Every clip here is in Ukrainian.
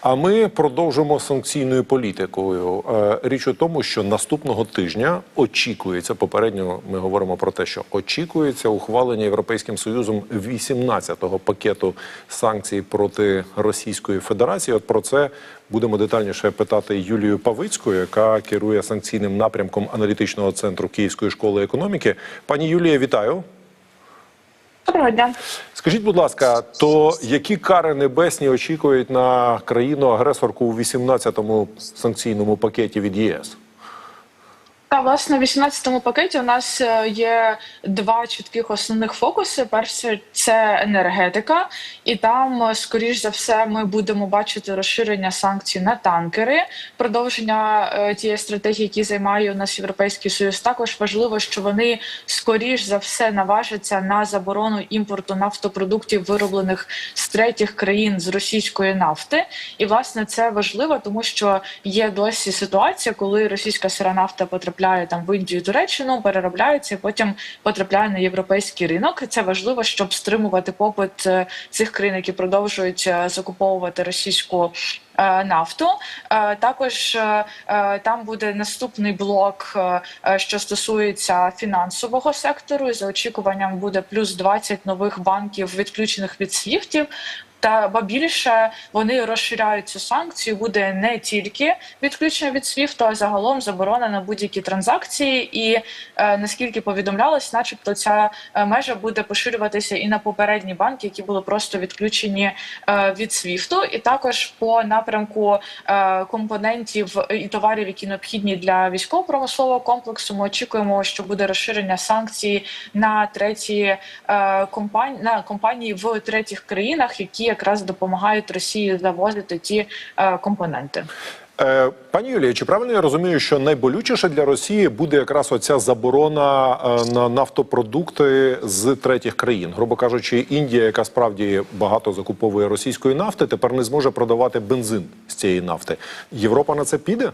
А ми продовжимо санкційною політикою. Е, Річ у тому, що наступного тижня очікується попередньо. Ми говоримо про те, що очікується ухвалення Європейським Союзом 18-го пакету санкцій проти Російської Федерації. От про це будемо детальніше питати Юлію Павицьку, яка керує санкційним напрямком аналітичного центру Київської школи економіки. Пані Юлія, вітаю. Доброго дня. Скажіть, будь ласка, то які кари небесні очікують на країну-агресорку у 18-му санкційному пакеті від ЄС? Та власне в 18-му пакеті у нас е, є два чітких основних фокуси. Перше це енергетика, і там, е, скоріш за все, ми будемо бачити розширення санкцій на танкери, продовження е, тієї стратегії, які займає у нас європейський союз. Також важливо, що вони скоріш за все наважаться на заборону імпорту нафтопродуктів, вироблених з третіх країн з російської нафти. І власне це важливо, тому що є досі ситуація, коли російська сира нафта потрапляє там в Індію, Туреччину, переробляється і потім потрапляє на європейський ринок. Це важливо, щоб стримувати попит е, цих країн, які продовжують е, закуповувати російську. е, Нафту також там буде наступний блок, що стосується фінансового сектору. І за очікуванням буде плюс 20 нових банків, відключених від свіфтів. Та ба більше вони розширяють цю санкцію. Буде не тільки відключення від SWIFT, а загалом заборона на будь-які транзакції. І е, наскільки повідомлялось, начебто ця е, межа буде поширюватися і на попередні банки, які були просто відключені е, від SWIFT. І також по напрямку е, компонентів і товарів, які необхідні для військово-промислового комплексу. Ми очікуємо, що буде розширення санкцій на треті е, компанії на компанії в третіх країнах, які якраз допомагають Росії завозити ті е, компоненти. Е, Пані Юлія, чи правильно я розумію, що найболючіше для Росії буде якраз оця заборона е, на нафтопродукти з третіх країн? Грубо кажучи, Індія, яка справді багато закуповує російської нафти, тепер не зможе продавати бензин з цієї нафти. Європа на це піде?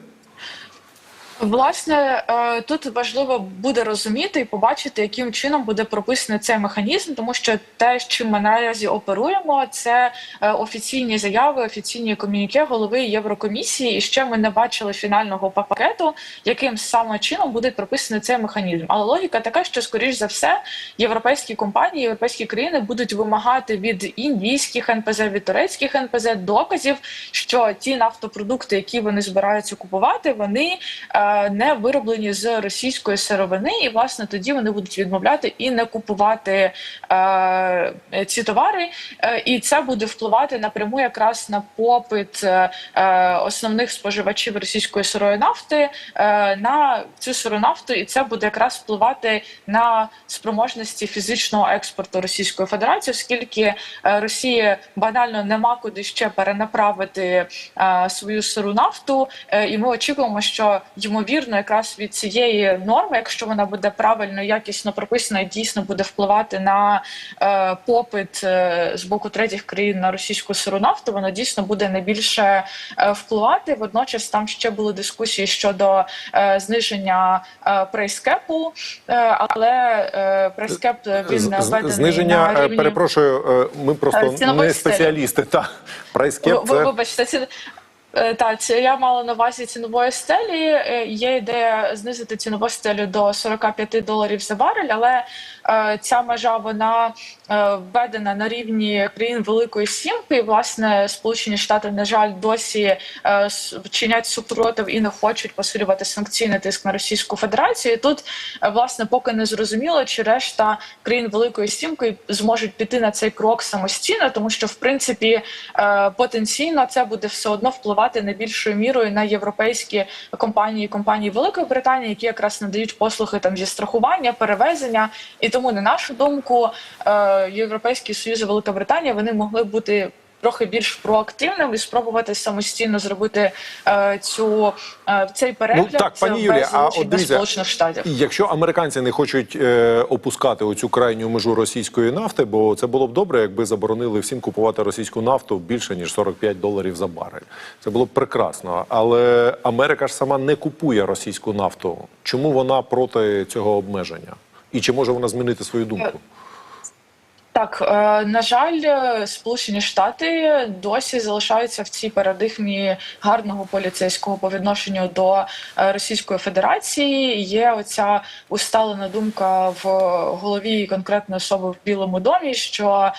Власне, е, тут важливо буде розуміти і побачити, яким чином буде прописаний цей механізм, тому що те, з чим ми наразі оперуємо, це е, офіційні заяви, офіційні комюніке голови Єврокомісії. І ще ми не бачили фінального пакету, яким саме чином буде прописаний цей механізм. Але логіка така, що скоріш за все європейські компанії, європейські країни будуть вимагати від індійських НПЗ, від турецьких НПЗ доказів, що ті нафтопродукти, які вони збираються купувати, вони е, не вироблені з російської сировини, і власне тоді вони будуть відмовляти і не купувати е, ці товари, Е, і це буде впливати напряму якраз на попит е, основних споживачів російської сирої нафти на цю сиру нафту, і це буде якраз впливати на спроможності фізичного експорту Російської Федерації, оскільки Росії банально нема куди ще перенаправити свою сиру нафту, і ми очікуємо, що ймовірно, якраз від цієї норми, якщо вона буде правильно якісно прописана, і дійсно буде впливати на е, попит е, з боку третіх країн на російську сиру нафту, вона дійсно буде найбільше е, впливати. Водночас там ще були дискусії щодо е, зниження е, прейскепу, е, але е, прейскеп е, він введений Зниження, на е, рівні... перепрошую, е, ми просто не спеціалісти. Та прайскеп Ви- це Вибачте, ці... е, та, це я мала на увазі цінової стелі. Е, Є ідея знизити цінову стелю до 45 доларів за барель, але ця межа вона е, введена на рівні країн Великої Сімки. І, власне, Сполучені Штати, на жаль, досі е, с- чинять супротив і не хочуть посилювати санкційний тиск на Російську Федерацію. І тут, е, власне, поки не зрозуміло, чи решта країн Великої Сімки зможуть піти на цей крок самостійно, тому що в принципі е, потенційно це буде все одно впливати найбільшою мірою на європейські компанії, компанії Великої Британії, які якраз надають послуги там зі страхування, перевезення. І тому, на нашу думку, е, Європейський Союз і Велика Британія вони могли бути. Трохи більш проактивним і спробувати самостійно зробити е, цю е, цей перегляд Ну, так, пані Юлія, а от дивіться, сполучених штатів. Якщо американці не хочуть е, опускати оцю крайню межу російської нафти, бо це було б добре, якби заборонили всім купувати російську нафту більше ніж 45 доларів за барель. Це було б прекрасно. Але Америка ж сама не купує російську нафту. Чому вона проти цього обмеження? І чи може вона змінити свою думку? Так, е, на жаль, е, Сполучені Штати досі залишаються в цій парадигмі гарного поліцейського по відношенню до е, Російської Федерації. Є оця усталена думка в голові конкретної особи в Білому домі, що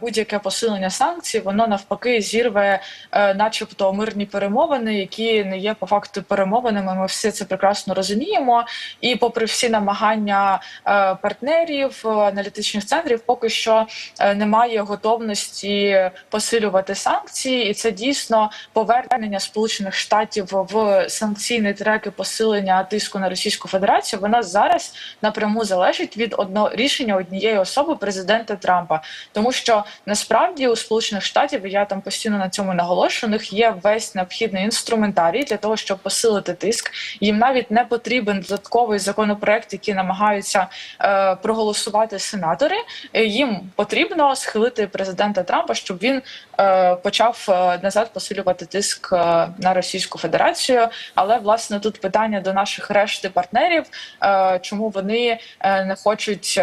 будь-яке посилення санкцій воно навпаки зірве, начебто, мирні перемовини, які не є по факту перемовинами. Ми всі це прекрасно розуміємо. І попри всі намагання партнерів, аналітичних центрів, поки що е, немає готовності посилювати санкції, і це дійсно повернення Сполучених Штатів в санкційний трек і посилення тиску на Російську Федерацію. Вона зараз напряму залежить від одного рішення однієї особи президента Трампа, тому що насправді у Сполучених Штатів я там постійно на цьому наголошую. У них є весь необхідний інструментарій для того, щоб посилити тиск. Їм навіть не потрібен додатковий законопроект, який намагаються е, проголосувати сенатори. Е, Потрібно схилити президента Трампа, щоб він е, почав е, назад посилювати тиск е, на Російську Федерацію. Але власне тут питання до наших решти партнерів, е, чому вони е, не хочуть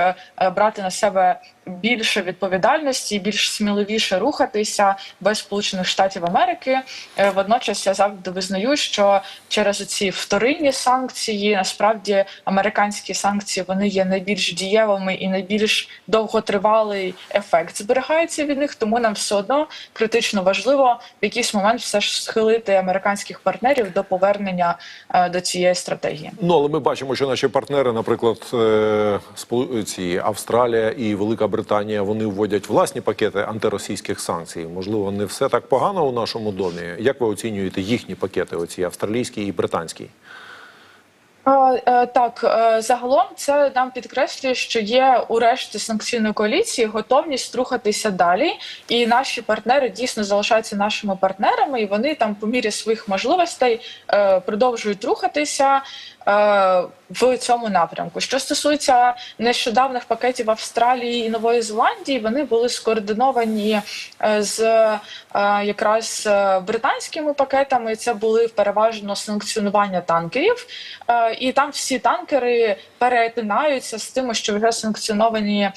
брати на себе більше відповідальності, більш сміливіше рухатися без Сполучених Штатів Америки. Е, Водночас я завжди визнаю, що через ці вторинні санкції насправді американські санкції вони є найбільш дієвими і найбільш довготривалий ефект зберігається від них. Тому нам все одно критично важливо в якийсь момент все ж схилити американських партнерів до повернення е, до цієї стратегії. Ну але ми бачимо, що наші партнери, наприклад, е, ці Австралія і Велика Британія, вони вводять власні пакети антиросійських санкцій. Можливо, не все так погано у нашому домі. Як ви оцінюєте їхні пакети, оці австралійські і британські? Е, Так, е, загалом це нам підкреслює, що є у решті санкційної коаліції готовність рухатися далі, і наші партнери дійсно залишаються нашими партнерами, і вони там по мірі своїх можливостей е, продовжують рухатися в цьому напрямку. Що стосується нещодавних пакетів Австралії і Нової Зеландії, вони були скоординовані е, з е, якраз е, британськими пакетами. Це були переважно санкціонування танкерів. І там всі танкери перетинаються з тими, що вже санкціоновані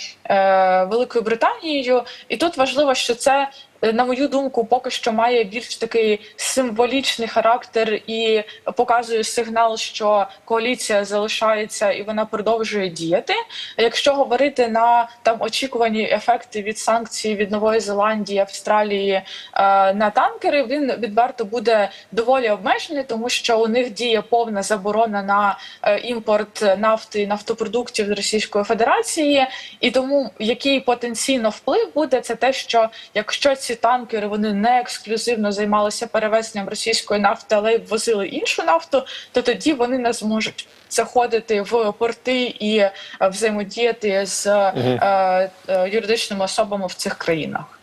Великою Британією. І тут важливо, що це. На мою думку, поки що має більш такий символічний характер і показує сигнал, що коаліція залишається і вона продовжує діяти. Якщо говорити на там очікувані ефекти від санкцій від Нової Зеландії, Австралії е, на танкери, він відверто буде доволі обмежений, тому що у них діє повна заборона на е, імпорт нафти і нафтопродуктів з Російської Федерації, і тому який потенційно вплив буде, це те, що якщо ці танкери вони не ексклюзивно займалися перевезенням російської нафти, але й ввозили іншу нафту, то тоді вони не зможуть заходити в порти і е, взаємодіяти з е, е, юридичними особами в цих країнах.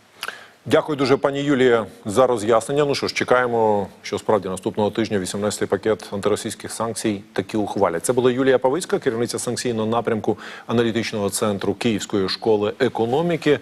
Дякую дуже, пані Юлія, за роз'яснення. Ну що ж, чекаємо, що справді наступного тижня 18-й пакет антиросійських санкцій таки ухвалять. Це була Юлія Павицька, керівниця санкційного напрямку аналітичного центру Київської школи економіки.